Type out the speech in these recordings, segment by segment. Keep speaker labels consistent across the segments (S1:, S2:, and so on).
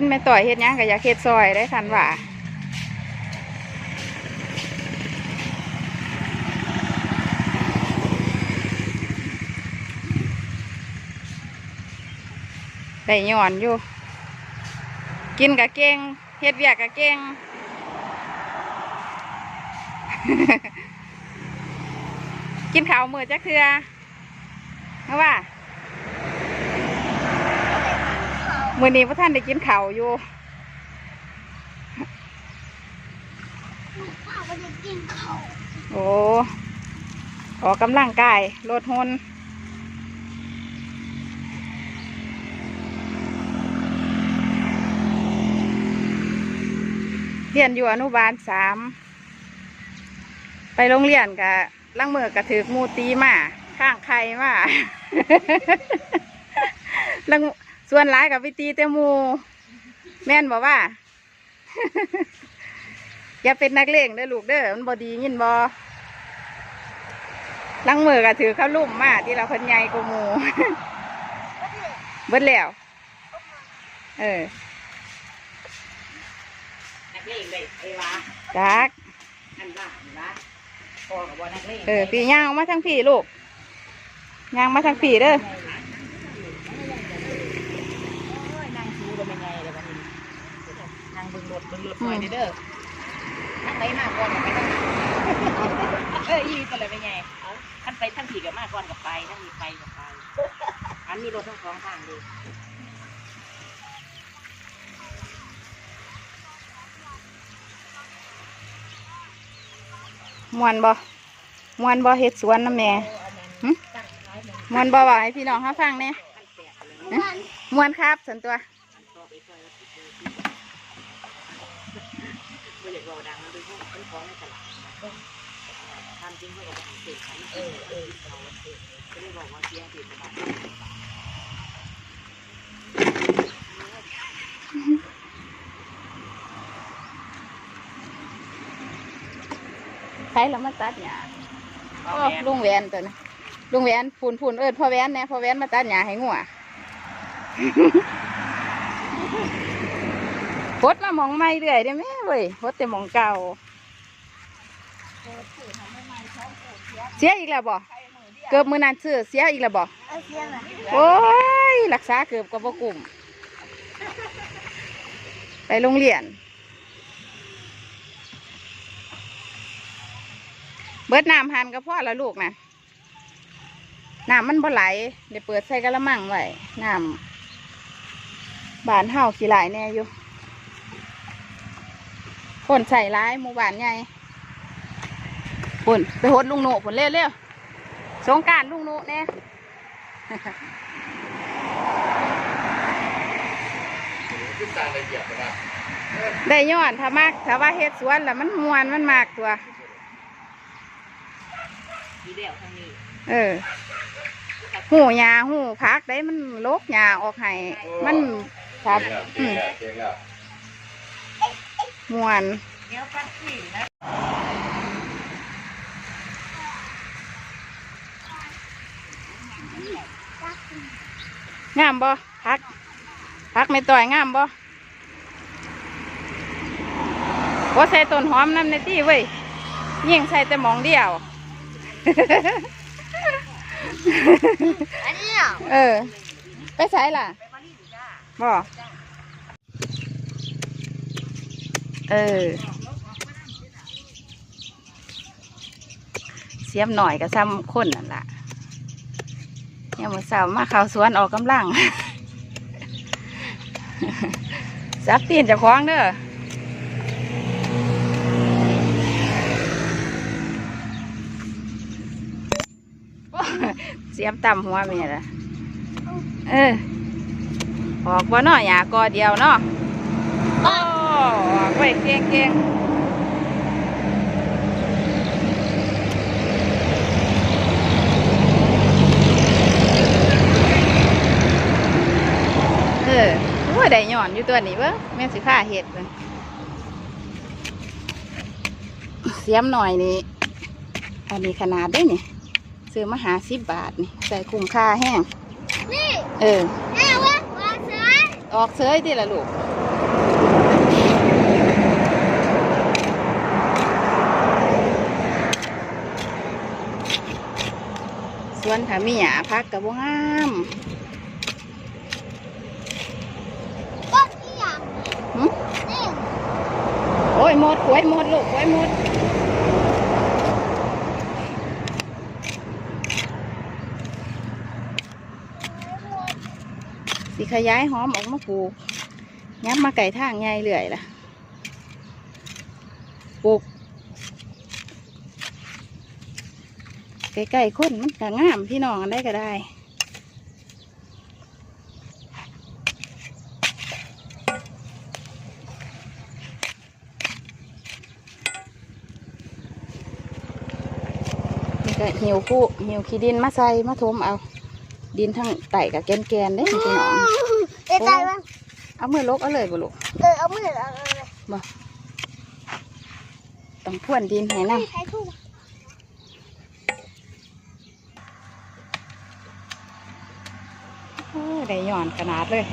S1: นแม่ต่อยเฮ็ดยังก็อยากเฮ็ดซอยได้คันว่าได้ย้อนอยู่ กินกะเก่งเฮ็ดเวียกกะเก่งกินข้าวมือจักเทือเอาว่า มื่อนี้พระท่านได้กินข้าวอยู่
S2: ข้าวไม่ได้กินข้าว
S1: โอ้ออกกำลังกายลดหนเรียนอยู่อนุบาลสาม ไปโรงเรียนกะลังมือกะถือหมูตีมา ข้างใครมาลัง ส่วนหลายกับไปตีแต่หมูแม่นบอกว่า อย่าเป็นนักเลงเด้อลูกเด้อมันบอดียินบอลังมือก็ถือเข้าลุ่มมาที่เราคนใหญ่กว่าหมูเบิดแล้ว เออ
S3: นักเลงเลยไอ้วะ
S1: จัก
S3: อันว่าอันะพอกับว่นักเลง
S1: เออพี่ย่างมาทางพี่ลูกย่างมาทางพี่เด้อ
S3: โอ้ยนั่งชูก็ไม่ไงเลยวันนี้ นั่งเบึงรถเบึงรถหน่อยเด้อนั่งไปมากก่อนกับไปทั้งเอออีก็เลยไม่ไงท่านไปทั้งผีกับมากก่อนกับไปทั้งมีไปกับไปอันมีรถทั้งสองทางเลย
S1: มวนบ่มวนบ่เฮ็ดสวนน้ำแม่หึมวนบ่ว่าให้พี่น้องเขาฟังเนี่ย
S2: มัน
S1: มวนครับส่วนตัว
S3: ไม่ อยากรอดังมันเป็นพวกเป็นของในตลาดทำจริงเขาบอกว่าเสร็จเออเออเราเสร็จก็เลยบอกว่าเสียผิดประมาณ
S1: ใครแล้วมาตัดหญ้าโอ้ลุงแหวนตัวนะลุงแหวนพูนพูนเอิดพ่อแหวนเนี่ยพ่อแหวนมาตัดหญ้าให้งัวพด มามองไม่เรื่อยได้ไหมเว้ยพดแต่มองเก่าเสียอีกแล้วบ่เกือบมือนันซื้อเสียอีกแล้วบ่โอ้ยรักษาเกือบกับบ่กลุ่ม ไปโรงเรียน เบิดน้ำหันกับพ่อแล้วลูกนะน้ำมันบ่ไหลเดี๋ยวเปิดใส่กระมังไว้น้ำบานเฮาขี้ไหลแน่อยู่ คนใส่ร้ายหมู่บ้านใหญ่ปุ่นไปหดลุงโหนปุ่นเร็วๆสงกรารลุงโหนแน่ได้ย้อนถ้ามากถ้าว่าเฮ็ดสวนแล้วมันมวนมันมากตัว
S3: ดีเดียวทางนี้
S1: เออหูหญ้าหูพักได้มันโลกหญ้าออกให้มันครับอืม มวน
S3: เดี๋ยวปัดสีนะ
S1: งามบ่พักพักไม่ต่อยงามบ่ว่าใส่ต้นหอมน้ำในตี้เว้ยยิ่งใส่แต่หมองเดียว
S2: อันนี้อะ
S1: เออ ไปใส่ล่ะบ่ เออ เสียมหน่อยก็ซ้ำคนนั่นล่ะเนี่ยามมาสาวมาเข้าสวนออกกำลังซับตีนเจะคล้าของเด้อเสียมต่ำหัวเมียละเออออกบ่เนาะหยากอเดียวเนาะโอ้ ออกไปเก่งเก่งเออโอ้ยได้หย่อนอยู่ตัวนี้เบ้อแม่สิผ้าเห็ดเลยเสียมหน่อยนี่อันนี้ขนาดได้นี่ซื้อมาหาสิบบาทนี่ใส่คุ้มค่าแห้ง
S2: นี่
S1: เออ
S2: แม่ว่าว่าเสือ
S1: ออกเสยทีละลูก วนถ้ามีหยาพักกับว่งาม
S2: ก็ที่อย่าง
S1: หึ
S2: นี่
S1: โอ้ยหมดหวยหมดลูกหวยหมดสิขยายหอมออกมาปลูกย้ำมาไก่ทางใหญ่เรื่อยล่ะปลูก ใกล้ๆคนมันก็งามพี่น้องอันได้ก็ได้นี่ก็หิวคู่หิวขี้ดินมาใส่มาทมเอา ดินทั้งไต่กับแกนแกนๆเด้พี่น้อง
S2: เดี๋ยวใจมัน
S1: เอามือลกเอาเลยบ่ลูก
S2: เออเอามือเอาเลย
S1: ต้องพ่วนดินให้น้
S2: ใได้
S1: หย่อนขนาดเลย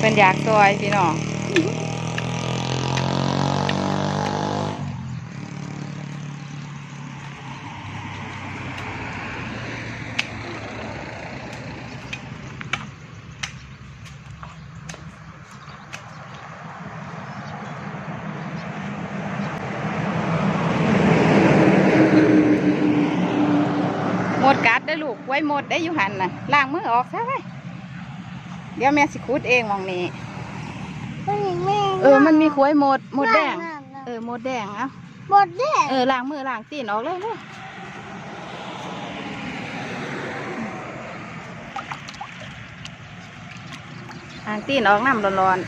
S1: เป็นอยากซอยพี่น้อง หมดกัดได้อลูก ไว้หมดได้ออยู่หันน่ะล้างมือออกซะไว้เดี๋ยวแม่สิคุดเองหมองนี้
S2: ไม่มีแม่
S1: เออ มันมีขวยหมดหมดแดง
S2: น้ำน้ำ
S1: เออหมดแดงเอะ
S2: หมดแดง
S1: เออล้างมือล้างตีนออกเลยลูกล้างตีนออกน้ำร้อน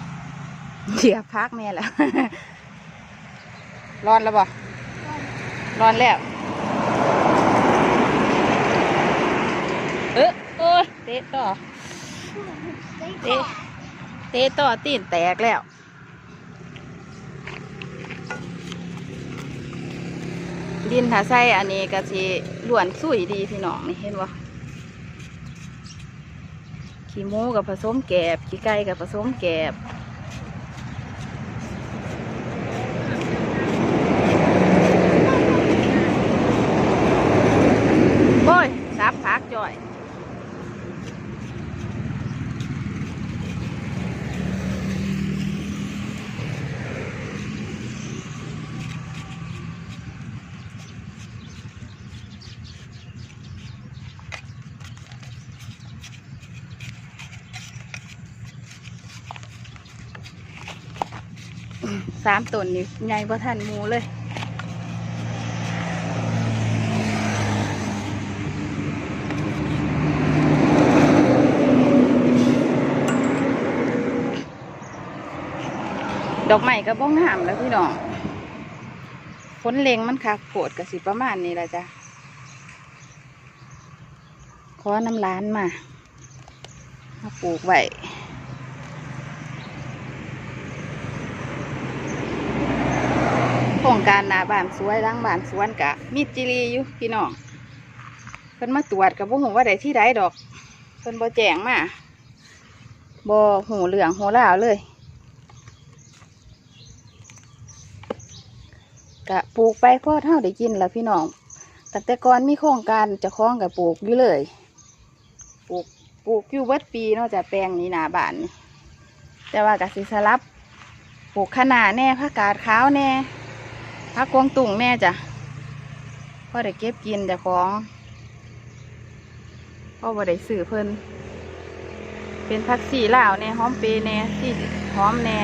S1: ๆเหยียบพักแม่แล้ว ร้อนแล้วบ่ร้อนแล้ว เออโอ้ย เตะต่อ เตะเตะต่อตีนแตกแล้วดินถ้าใส่อันนี้ก็สิล้วนสุยดีพี่น้องนี่เห็นบ่ขี้หมูกับผสมแกบขี้ไก่กับผสมแกบโอ้ยซับพักจ่อย สามต้นนี่ใหญ่บ่ทันหมูเลยดอกไม้ก็บ้องหามแล้วพี่น้องฝนเลงมันคักโผดกับสิประมาณนี้แหละจ้ะ ขอน้ำร้านมามาปลูกไว้ โครงการหนาบานสวยล้างบานสวนกะมีจิรีอยู่พี่น้องเพิ่นมาตรวจกับบ่หูว่าไดที่ใดดอกเพิ่นบ่แจ้งมาบ่หูเหลืองหูลาวเลยกะปลูกไปพ่อเท่าได้กินแล้วพี่น้องตั้งแต่ก่อนมีโครงการจะคล้องกับปลูกอยู่เลยปลูกปลูกอยู่เบิดปีนอกจากแปลงนี้หนาบานแต่ว่ากะสิสลับปลูกคะน้าแน่ผักกาดขาวแน่ พักกวงตุ่งแน่จ้ะพ่อได้เก็บกินแต่ของพ่อบ่ได้ซื้อเพิ่นเป็นผักสีลาวแน่หอมเปย์แน่ที่หอมแน่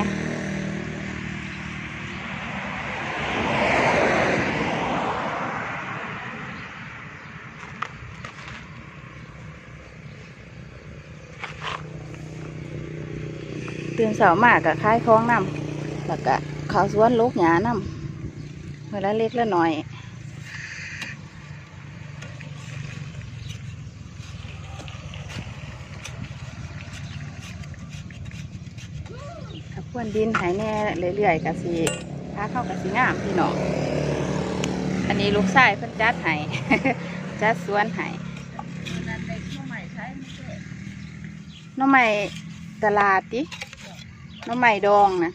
S1: ตื่นเสาร์มากกะคล้ายคล้องน้ำแล้วก็ข้าวสวนลูกหยาน้ำ เวลาเล็กและหน่อยขับพวนดินหายแน่เรื่อยๆกะสิพาเข้ากะสิงามพี่น้อง อันนี้ลูกชายเพิ่นจัดให้จัดสวนให้
S3: นั่นเด็กผู้ใหม่ให
S1: น้องใหม่ตลาดดิน้องใหม่ดองนะ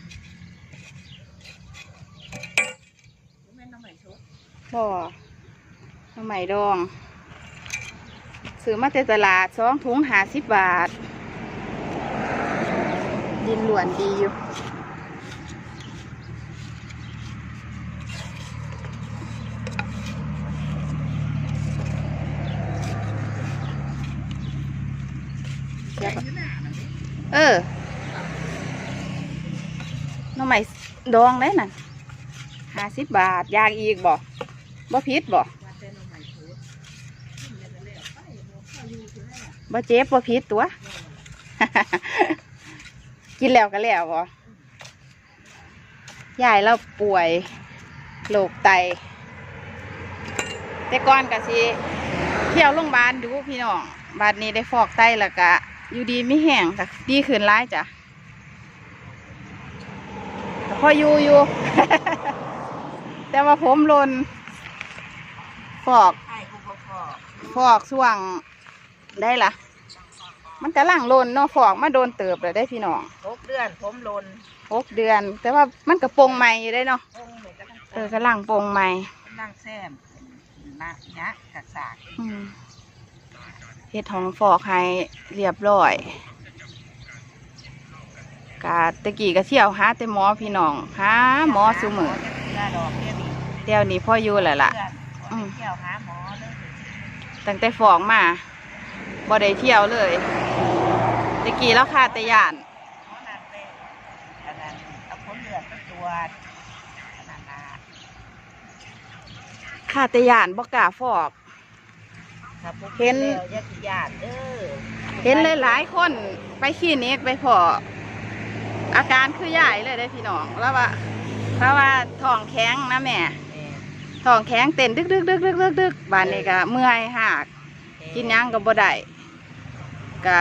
S3: แม่น้องใหม่ชุบ
S1: บ่หน้องใหม่ดอง ซื้อมาแต่ตลาดสองถุงหาสิบบาท ดินหลวนดีอยู่
S3: แกงอยู่หนานั่นดิ
S1: เออน้องใหม่ดองได้น่ะห้าสิบบาท ยากอีกบ่บ่พิษบ่
S3: ว่าแต่น้องใหม่ชุ บกินแล้วก็แล้วไปบ่เข้าอยู่คือได้ล่ะ
S1: บ่เจ็บบ่พิษตัว กินแล้วก็แล้วบ่ยายเราป่วยโรคไต แต่ก่อนก็สิเที่ยวโรงพยาบาลดูพี่น้องบาดนี้ได้ฟอกไตแล้วก็อยู่ดีไม่แห้งก็ดีขึ้นร้ายจ้ะพออยู่อยู่ แต่ว่าผมลน ฟอก
S3: ไข่กูบ่พอ
S1: ฟอกช่วงได้ละมันกำลังลนเนาะฟอกมาโดนเติบเลยได้พี่น้อง
S3: หกเดือนผมลน
S1: หกเดือน แต่ว่ามันกระโปรงใหม่อยู่ได้เนาะ
S3: คงเหมือนกัน
S1: เออกำลังโปรงใหม่
S3: นั่งแซมนักยักษ์กักสาก
S1: อืมเฮ็ดของฟอกให้เรียบร้อยกะตะกี้ก็เที่ยวหาแต่หมอพี่น้องหาหมอซุมือ
S3: หน้าดอกเนี่ยดี
S1: เดี๋ยวนี้พ่ออยู่แล้วล่ะ
S3: เพื่อนข อไปเที่ยวหาหมอเด้อ
S1: ตั้งแต่ฟอกมาบ่ได้เที่ยวเลยตะกี้แล้วค่ะแต่ย่าน
S3: หมอนั่นไปอันนั้นเอาผลเลือดไปตรวจอันนั้นนะ
S1: ค่ะแต่ย่านบ่กล้าฟอก
S3: ถ้าพวก
S1: เห็น
S3: แล้วอยาติญาติเด้อ
S1: เห็นหลายๆคนไปคลินิกไปพออาการคือใหญ่เลยได้อพี่น้องแล้วว่าเพราะว่าท้องแข็งนะแม่
S3: แม่
S1: ท้องแข็งเต้นดึกดึกดึกดึกดึกดึกบานนี้ก็เมื่อยหากกินหยังก็บ่ได้ก็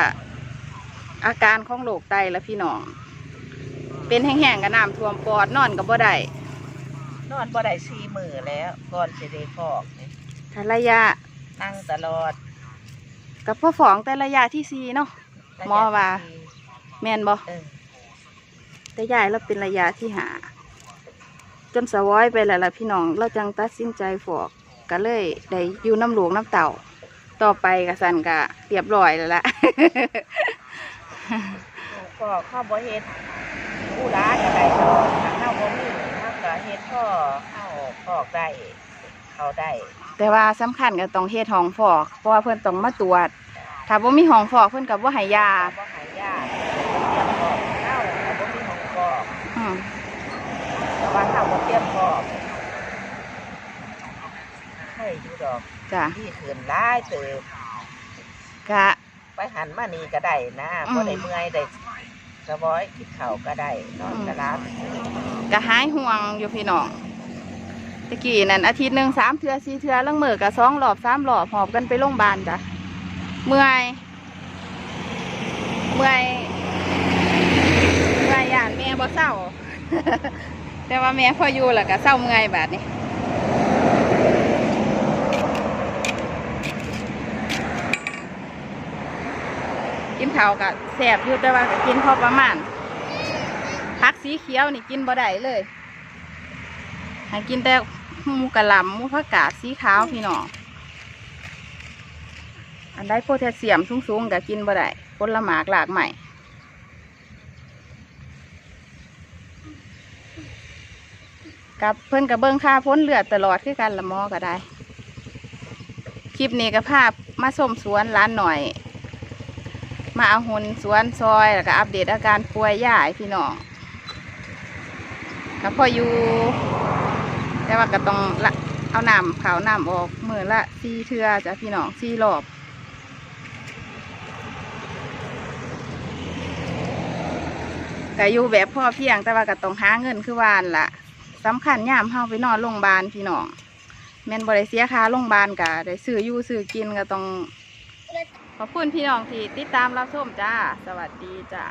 S1: อาการของโรคไตแล้วพี่น้อง เป็นแห้งๆกับน้ำท่วมปอดนอนก็บ่ได้
S3: นอนบ่ได้สี่มื้อแล้ว ก่อนสิได้ฟอกนี่
S1: ถ้าระยะ
S3: นั่งตลอด
S1: กับพ่อฝองแต่ระยะที่สี่เนาะหมอว่า แม่นบ่
S3: เออ
S1: แต่ยายเราเป็นระยะที่หา จนสะว้อยไปแล้วล่ะพี่น้องเราจังตัดสินใจฟอกก็เลยได้อยู่น้ำหลวงน้ำเต่า ต่อไปกะสันกะเรียบร้อยแล้วล่ะ
S3: ก็เข้าบ่เฮ็ดผู้ร้านก็ได้ดอกถ้าเข้าบ่มีเฮาก็เฮ็ดพ่อเข้าฟอกได้เข้าได้
S1: แต่ว่าสำคัญก็ต้องเฮ็ดห้องฟอก เพราะว่าเพิ่นต้องมาตรวจ ถ้าบ่มีห้องฟอกเพิ่นก็บ่ให้ยา
S3: บ่หายยากเตรียมฟอกเข้าแต่บ่มีของฟอก
S1: อืม
S3: แต่ว่าเข้าบ่เตรียมฟ อกให้อยู่ดอก
S1: จ้ะ
S3: ที่ขืนร้ายเติบ
S1: กะ
S3: ไปหันมานี่ก็ได้นะ
S1: อืม
S3: บ่ได้เมื่อยได้สบอยกินข้าวก็ได้นอนก็รับ
S1: กะหายห่วงอยู่พี่น้องตะกี้นั่นอาทิตย์หนึ่งสามเทื่อสี่เทื่อลังมือก็สองรอบสามรอบหอบกันไปโรงพยาบาลจ้ะเมื่อยเมื่อยเมื่อยย่านแม่บ่เศร้า แต่ว่าแม่พออยู่แล้วก็เศร้าเมื่อยบาดนี้กินข้าวก็แสบอยู่แต่ว่าก็กินพอประมาณผักสีเขียวนี่กินบ่ได้เลยให้กินแต่หมูกระหล่ำหมูผักกาดสีขาวพี่น้องอันได้โพแทสเซียมสูงๆก็กินบ่ได้ผลละหมากหลากใหม่ กับเพิ่นกับเบิ้งค่าพ้นเลือดตลอดคือกันละมอก็ได้ คลิปนี้ก็ภาพมาส้มสวนร้านหน่อย มาเอาหุนสวนซอยแล้วก็อัปเดตอาการป่วยย่ายพี่น้องก็พออยู่แต่ว่าก็ต้องละเอาน้ำขาวน้ำออกมือละสี่เทือจ้ะพี่น้องสี่รอบก็อยู่แบบพ่อเพียงแต่ว่าก็ต้องหาเงินคือวานล่ะ สำคัญย่ามเฮาไปนอนโรงพยาบาลพี่น้องแม่นบริเสียค่าโรงพยาบาลกะได้ซื้ออยู่ซื้อกินก็ต้องขอบคุณพี่น้องที่ติดตามรับชมจ้า สวัสดีจ้า